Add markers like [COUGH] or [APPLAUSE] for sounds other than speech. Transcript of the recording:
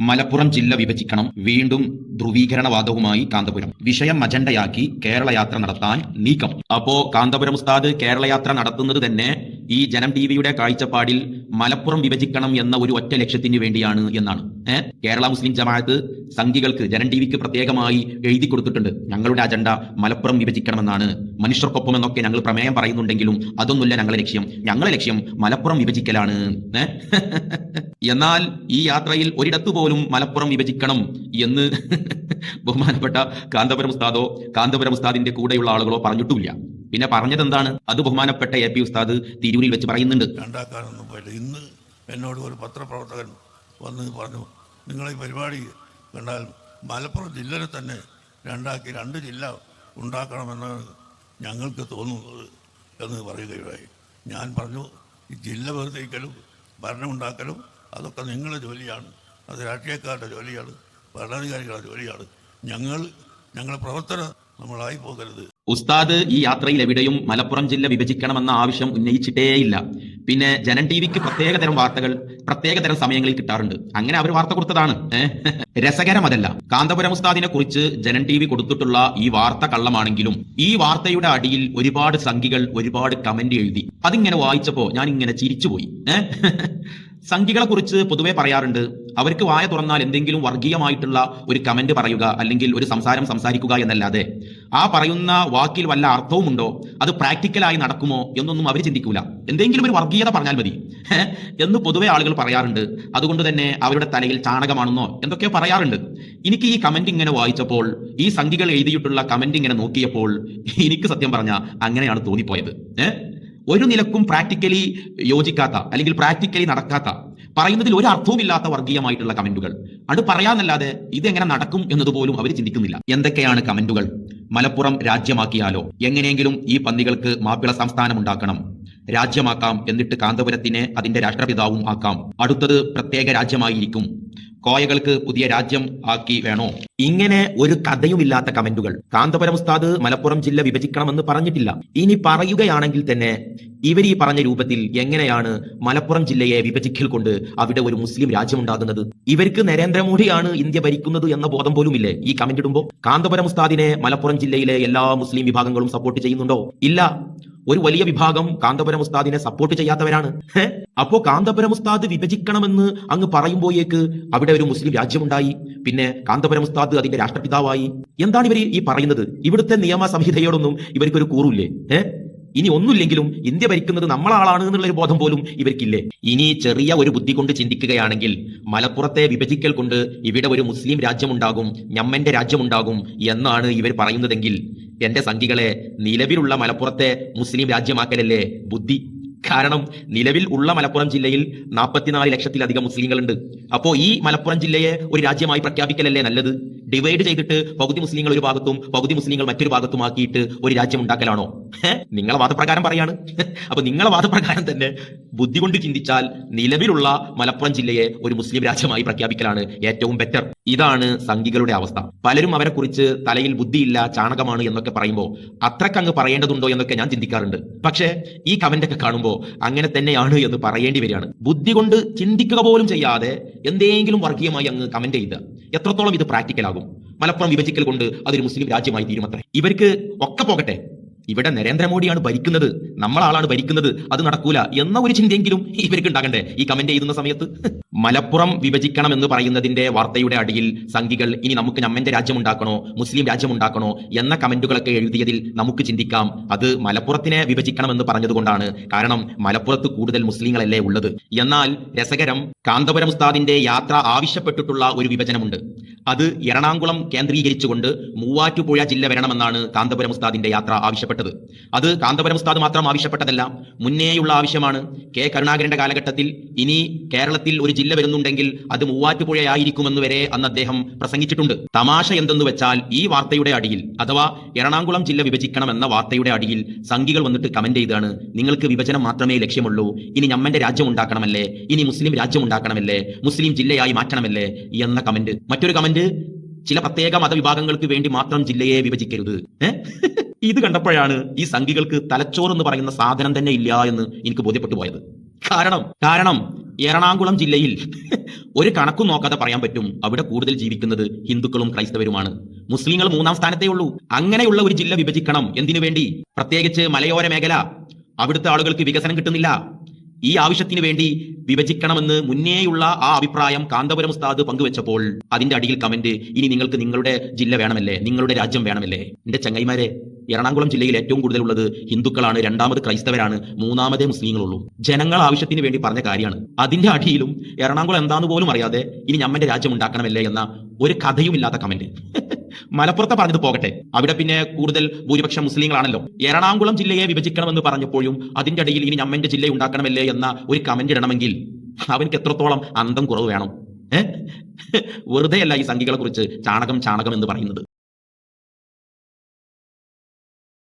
മലപ്പുറം ജില്ല വിഭജിക്കണം. വീണ്ടും ധ്രുവീകരണവാദവുമായി കാന്തപുരം. വിഷയം അജണ്ടയാക്കി കേരളയാത്ര നടത്താൻ നീക്കം. അപ്പോ കാന്തപുരം ഉസ്താദ് കേരളയാത്ര നടത്തുന്നത് തന്നെ ഈ ജനം ടി വിയുടെ കാഴ്ചപ്പാടിൽ മലപ്പുറം വിഭജിക്കണം എന്ന ഒരു ഒറ്റ ലക്ഷ്യത്തിന് വേണ്ടിയാണ് എന്നാണ്. ഏഹ് കേരള മുസ്ലിം ജമാഅത്ത് സംഘികൾക്ക് ജനം ടി വിക്ക് പ്രത്യേകമായി എഴുതി കൊടുത്തിട്ടുണ്ട്. ഞങ്ങളുടെ അജണ്ട മലപ്പുറം വിഭജിക്കണമെന്നാണ്. മനുഷ്യർക്കൊപ്പം എന്നൊക്കെ ഞങ്ങൾ പ്രമേയം പറയുന്നുണ്ടെങ്കിലും അതൊന്നുമില്ല ഞങ്ങളുടെ ലക്ഷ്യം. ഞങ്ങളുടെ ലക്ഷ്യം മലപ്പുറം വിഭജിക്കലാണ്. [LAUGHS] എന്നാൽ ഈ യാത്രയിൽ ഒരിടത്തു മലപ്പുറം വിഭജിക്കണം എന്ന് [LAUGHS] ബഹുമാനപ്പെട്ട കാന്തപുരം ഉസ്താദോ കാന്തപുരം ഉസ്താദിന്റെ കൂടെയുള്ള ആളുകളോ പറഞ്ഞിട്ടുമില്ല. പിന്നെ പറഞ്ഞത് എന്താണ്? അത് ബഹുമാനപ്പെട്ട എ പി ഉസ്താദ് തിരൂരിൽ വെച്ച് പറയുന്നുണ്ട്. ഇന്ന് എന്നോട് ഒരു പത്രപ്രവർത്തകൻ വന്ന് പറഞ്ഞു നിങ്ങളെ ഈ പരിപാടി കണ്ടാൽ മലപ്പുറം ജില്ലയിൽ തന്നെ രണ്ടാക്കി രണ്ട് ജില്ല ഉണ്ടാക്കണമെന്നാണ് ഞങ്ങൾക്ക് തോന്നുന്നത് എന്ന് പറയുകയുണ്ടായി. ഞാൻ പറഞ്ഞു ജില്ല വേർതിരിക്കലും ഭരണമുണ്ടാക്കലും അതൊക്കെ നിങ്ങളുടെ ജോലിയാണ്. അത് രാഷ്ട്രീയക്കാരുടെ ജോലിയാണ് ഭരണാധികാരികളുടെ ജോലിയാണ്. ഞങ്ങൾ ഞങ്ങളുടെ പ്രവർത്തനം നമ്മളായി പോകരുത്. ഉസ്താദ് ഈ യാത്രയിൽ എവിടെയും മലപ്പുറം ജില്ല വിഭജിക്കണമെന്ന ആവശ്യം ഉന്നയിച്ചിട്ടേയില്ല. പിന്നെ ജനൻ ടി വിക്ക് പ്രത്യേകതരം വാർത്തകൾ പ്രത്യേകതരം സമയങ്ങളിൽ കിട്ടാറുണ്ട്. അങ്ങനെ അവർ വാർത്ത കൊടുത്തതാണ്. രസകരമതല്ല കാന്തപുരം ഉസ്താദിനെ കുറിച്ച് ജനൻ ടി വി കൊടുത്തിട്ടുള്ള ഈ വാർത്ത കള്ളമാണെങ്കിലും ഈ വാർത്തയുടെ അടിയിൽ ഒരുപാട് സംഖികൾ ഒരുപാട് കമന്റ് എഴുതി. അതിങ്ങനെ വായിച്ചപ്പോ ഞാൻ ഇങ്ങനെ ചിരിച്ചുപോയി. [LAUGHS] സംഖികളെ കുറിച്ച് പൊതുവെ പറയാറുണ്ട് അവർക്ക് വായ തുറന്നാൽ എന്തെങ്കിലും വർഗീയമായിട്ടുള്ള ഒരു കമന്റ് പറയുക അല്ലെങ്കിൽ ഒരു സംസാരം സംസാരിക്കുക എന്നല്ലാതെ. ആ പറയുന്ന വാക്കിൽ വല്ല അർത്ഥവുമുണ്ടോ? അത് പ്രാക്ടിക്കലായി നടക്കുമോ എന്നൊന്നും അവർ ചിന്തിക്കൂല. എന്തെങ്കിലും ഒരു വർഗീയത പറഞ്ഞാൽ മതി. എന്ന് പൊതുവെ ആളുകൾ പറയാറുണ്ട്. അതുകൊണ്ട് തന്നെ അവരുടെ തലയിൽ ചാണകമാണെന്നോ എന്തൊക്കെയോ പറയാറുണ്ട്. എനിക്ക് ഈ കമന്റ് ഇങ്ങനെ വായിച്ചപ്പോൾ ഈ സംഖികൾ എഴുതിയിട്ടുള്ള കമന്റ് ഇങ്ങനെ നോക്കിയപ്പോൾ എനിക്ക് സത്യം പറഞ്ഞ അങ്ങനെയാണ് തോന്നിപ്പോയത്. ഒരു നിലക്കും പ്രാക്ടിക്കലി യോജിക്കാത്ത അല്ലെങ്കിൽ പ്രാക്ടിക്കലി നടക്കാത്ത പറയുന്നതിൽ ഒരു അർത്ഥവുമില്ലാത്ത വർഗീയമായിട്ടുള്ള കമന്റുകൾ. അത് പറയാന്നല്ലാതെ ഇതെങ്ങനെ നടക്കും എന്നതുപോലും അവർ ചിന്തിക്കുന്നില്ല. എന്തൊക്കെയാണ് കമന്റുകൾ? മലപ്പുറം രാജ്യമാക്കിയാലോ? എങ്ങനെയെങ്കിലും ഈ പന്നികൾക്ക് മാപ്പിള സംസ്ഥാനം ഉണ്ടാക്കണം. രാജ്യമാക്കാം എന്നിട്ട് കാന്തപുരത്തിനെ അതിന്റെ രാഷ്ട്രപിതാവും ആക്കാം. അടുത്തത് പ്രത്യേക രാജ്യമായിരിക്കും. കോയകൾക്ക് പുതിയ രാജ്യം ആക്കി വേണോ? ഇങ്ങനെ ഒരു കഥയുമില്ലാത്ത കമന്റുകൾ. കാന്തപുരം ഉസ്താദ് മലപ്പുറം ജില്ല വിഭജിക്കണമെന്ന് പറഞ്ഞിട്ടില്ല. ഇനി പറയുകയാണെങ്കിൽ തന്നെ ഇവർ ഈ പറഞ്ഞ രൂപത്തിൽ എങ്ങനെയാണ് മലപ്പുറം ജില്ലയെ വിഭജിക്കൽ കൊണ്ട് അവിടെ ഒരു മുസ്ലിം രാജ്യമുണ്ടാകുന്നത്? ഇവർക്ക് നരേന്ദ്രമോദിയാണ് ഇന്ത്യ ഭരിക്കുന്നത് എന്ന ബോധം പോലും ഇല്ലേ ഈ കമന്റ് ഇടുമ്പോൾ കാന്തപുരം ഉസ്താദിനെ മലപ്പുറം ജില്ലയിലെ എല്ലാ മുസ്ലിം വിഭാഗങ്ങളും സപ്പോർട്ട് ചെയ്യുന്നുണ്ടോ? ഇല്ല. ഒരു വലിയ വിഭാഗം കാന്തപുരം ഉസ്താദിനെ സപ്പോർട്ട് ചെയ്യാത്തവരാണ് അപ്പോ കാന്തപുരം ഉസ്താദ് വിഭജിക്കണമെന്ന് അങ്ങ് പറയുമ്പോയേക്ക് അവിടെ ഒരു മുസ്ലിം രാജ്യമുണ്ടായി. പിന്നെ കാന്തപുരം ഉസ്താദ് അതിന്റെ രാഷ്ട്രപിതാവായി. എന്താണ് ഇവർ ഈ പറയുന്നത്? ഇവിടുത്തെ നിയമ സംഹിതയോടൊന്നും ഇവർക്കൊരു കൂറില്ലേ? ഏഹ് ഇനി ഒന്നുമില്ലെങ്കിലും ഇന്ത്യ ഭരിക്കുന്നത് നമ്മളാളാണ് എന്നുള്ള ഒരു ബോധം പോലും ഇവർക്കില്ലേ? ഇനി ചെറിയ ഒരു ബുദ്ധി കൊണ്ട് ചിന്തിക്കുകയാണെങ്കിൽ മലപ്പുറത്തെ വിഭജിക്കൽ കൊണ്ട് ഇവിടെ ഒരു മുസ്ലിം രാജ്യമുണ്ടാകും ഞമ്മന്റെ രാജ്യമുണ്ടാകും എന്നാണ് ഇവർ പറയുന്നതെങ്കിൽ എന്റെ സംഖികളെ നിലവിലുള്ള മലപ്പുറത്തെ മുസ്ലിം രാജ്യമാക്കലല്ലേ ബുദ്ധി? കാരണം നിലവിൽ ഉള്ള മലപ്പുറം ജില്ലയിൽ നാൽപ്പത്തിനാല് ലക്ഷത്തിലധികം മുസ്ലിങ്ങളുണ്ട്. അപ്പോൾ ഈ മലപ്പുറം ജില്ലയെ ഒരു രാജ്യമായി പ്രഖ്യാപിക്കലല്ലേ നല്ലത്? ഡിവൈഡ് ചെയ്തിട്ട് പകുതി മുസ്ലിങ്ങൾ ഒരു ഭാഗത്തും പകുതി മുസ്ലിങ്ങൾ മറ്റൊരു ഭാഗത്തുമാക്കിയിട്ട് ഒരു രാജ്യം ഉണ്ടാക്കലാണോ? നിങ്ങളെ വാദപ്രകാരം പറയാണ്. അപ്പൊ നിങ്ങളെ വാദപ്രകാരം തന്നെ ബുദ്ധി കൊണ്ട് ചിന്തിച്ചാൽ നിലവിലുള്ള മലപ്പുറം ജില്ലയെ ഒരു മുസ്ലിം രാജ്യമായി പ്രഖ്യാപിക്കലാണ് ഏറ്റവും ബെറ്റർ ഇതാണ് സംഘികളുടെ അവസ്ഥ. പലരും അവരെ കുറിച്ച് തലയിൽ ബുദ്ധിയില്ല ചാണകമാണ് എന്നൊക്കെ പറയുമ്പോൾ അത്രക്കങ്ങ് പറയേണ്ടതുണ്ടോ എന്നൊക്കെ ഞാൻ ചിന്തിക്കാറുണ്ട്. പക്ഷേ ഈ കമന്റ് ഒക്കെ കാണുമ്പോൾ അങ്ങനെ തന്നെയാണ് എന്ന് പറയേണ്ടി വരികയാണ്. ബുദ്ധി കൊണ്ട് ചിന്തിക്കുക പോലും ചെയ്യാതെ എന്തെങ്കിലും വർഗീയമായി അങ്ങ് കമന്റ് ചെയ്ത് എത്രത്തോളം ഇത് പ്രാക്ടിക്കൽ ആകും. മലപ്പുറം വിഭജിക്കൽ കൊണ്ട് അതൊരു മുസ്ലിം രാജ്യമായി തീരുമത്രേ. ഇവർക്ക് ഒക്കെ പോകട്ടെ. ഇവിടെ നരേന്ദ്രമോദിയാണ് ഭരിക്കുന്നത് നമ്മളാളാണ് ഭരിക്കുന്നത് അത് നടക്കൂല എന്ന ഒരു ചിന്തയെങ്കിലും ഇവർക്ക് ഉണ്ടാകണ്ടേ ഈ കമന്റ് ചെയ്യുന്ന സമയത്ത്? [LAUGHS] മലപ്പുറം വിഭജിക്കണം എന്ന് പറയുന്നതിന്റെ വാർത്തയുടെ അടിയിൽ സംഘികൾ ഇനി നമുക്ക് നമ്മന്റെ രാജ്യം ഉണ്ടാക്കണോ മുസ്ലിം രാജ്യം ഉണ്ടാക്കണോ എന്ന കമന്റുകളൊക്കെ എഴുതിയതിൽ നമുക്ക് ചിന്തിക്കാം. അത് മലപ്പുറത്തിനെ വിഭജിക്കണം എന്ന് പറഞ്ഞതുകൊണ്ടാണ്. കാരണം മലപ്പുറത്ത് കൂടുതൽ മുസ്ലിങ്ങളല്ലേ ഉള്ളത്. എന്നാൽ രസകരം കാന്തപുരം ഉസ്താദിന്റെ യാത്ര ആവശ്യപ്പെട്ടിട്ടുള്ള ഒരു വിഭജനമുണ്ട്. അത് എറണാകുളം കേന്ദ്രീകരിച്ചുകൊണ്ട് മൂവാറ്റുപുഴ ജില്ല വരണമെന്നാണ് കാന്തപുരം ഉസ്താദിന്റെ യാത്ര ആവശ്യപ്പെട്ടത്. അത് കാന്തപുരം ഉസ്താദ് മാത്രം ആവശ്യപ്പെട്ടതല്ല മുന്നേയുള്ള ആവശ്യമാണ്. കെ കരുണാകരന്റെ കാലഘട്ടത്തിൽ ഇനി കേരളത്തിൽ ഒരു ജില്ല വരുന്നുണ്ടെങ്കിൽ അത് മൂവാറ്റുപുഴയായിരിക്കുമെന്ന് വരെ അന്ന് അദ്ദേഹം പ്രസംഗിച്ചിട്ടുണ്ട്. തമാശ എന്തെന്ന് വെച്ചാൽ ഈ വാർത്തയുടെ അടിയിൽ അഥവാ എറണാകുളം ജില്ല വിഭജിക്കണം എന്ന വാർത്തയുടെ അടിയിൽ സംഘികൾ വന്നിട്ട് കമന്റ് ചെയ്താണ് നിങ്ങൾക്ക് വിഭജനം മാത്രമേ ലക്ഷ്യമുള്ളൂ. ഇനി ഞമ്മന്റെ രാജ്യം ഉണ്ടാക്കണമല്ലേ? ഇനി മുസ്ലിം രാജ്യം ഉണ്ടാക്കണമല്ലേ? മുസ്ലിം ജില്ലയായി മാറ്റണമല്ലേ? എന്ന കമന്റ് മറ്റൊരു കമന്റ് ചില പ്രത്യേക മതവിഭാഗങ്ങൾക്ക് വേണ്ടി മാത്രം ജില്ലയെ വിഭജിക്കരുത്? ഇത് കണ്ടപ്പോഴാണ് ഈ സംഘികൾക്ക് തലച്ചോർ എന്ന് പറയുന്ന സാധനം തന്നെ ഇല്ല എന്ന് എനിക്ക് ബോധ്യപ്പെട്ടു പോയത്. കാരണം കാരണം എറണാകുളം ജില്ലയിൽ ഒരു കണക്കും നോക്കാതെ പറയാൻ പറ്റും അവിടെ കൂടുതൽ ജീവിക്കുന്നത് ഹിന്ദുക്കളും ക്രൈസ്തവരുമാണ്. മുസ്ലിങ്ങൾ മൂന്നാം സ്ഥാനത്തേ ഉള്ളൂ. അങ്ങനെയുള്ള ഒരു ജില്ല വിഭജിക്കണം എന്തിനു വേണ്ടി? പ്രത്യേകിച്ച് മലയോര മേഖല. അവിടുത്തെ ആളുകൾക്ക് വികസനം കിട്ടുന്നില്ല. ഈ ആവശ്യത്തിന് വേണ്ടി വിഭജിക്കണമെന്ന് മുന്നേയുള്ള ആ അഭിപ്രായം കാന്തപുരം ഉസ്താദ് പങ്കുവച്ചപ്പോൾ അതിന്റെ അടിയിൽ കമന്റ് ഇനി നിങ്ങൾക്ക് നിങ്ങളുടെ ജില്ല വേണമല്ലേ? നിങ്ങളുടെ രാജ്യം വേണമല്ലേ? എന്റെ ചങ്ങൈമാരെ എറണാകുളം ജില്ലയിൽ ഏറ്റവും കൂടുതലുള്ളത് ഹിന്ദുക്കളാണ്. രണ്ടാമത് ക്രൈസ്തവരാണ്. മൂന്നാമതേ മുസ്ലിങ്ങളുള്ളൂ. ജനങ്ങൾ ആവശ്യത്തിന് വേണ്ടി പറഞ്ഞ കാര്യമാണ്. അതിന്റെ അടിയിലും എറണാകുളം എന്താന്ന് പോലും അറിയാതെ ഇനി ഞമ്മന്റെ രാജ്യം ഉണ്ടാക്കണമല്ലേ എന്ന ഒരു കഥയുമില്ലാത്ത കമന്റ്. മലപ്പുറത്തെ പറഞ്ഞത് പോകട്ടെ. അവിടെ പിന്നെ കൂടുതൽ ഭൂരിപക്ഷം മുസ്ലിങ്ങളാണല്ലോ. എറണാകുളം ജില്ലയെ വിഭജിക്കണമെന്ന് പറഞ്ഞപ്പോഴും അതിന്റെ ഇടയിൽ ഇനി അമ്മന്റെ ജില്ല ഉണ്ടാക്കണമല്ലേ എന്ന ഒരു കമന്റ് ഇടണമെങ്കിൽ അവനക്ക് എത്രത്തോളം അന്തം കുറവ് വേണം? ഏഹ് വെറുതെ ഈ സംഖ്യകളെ കുറിച്ച് ചാണകം ചാണകം എന്ന് പറയുന്നത്.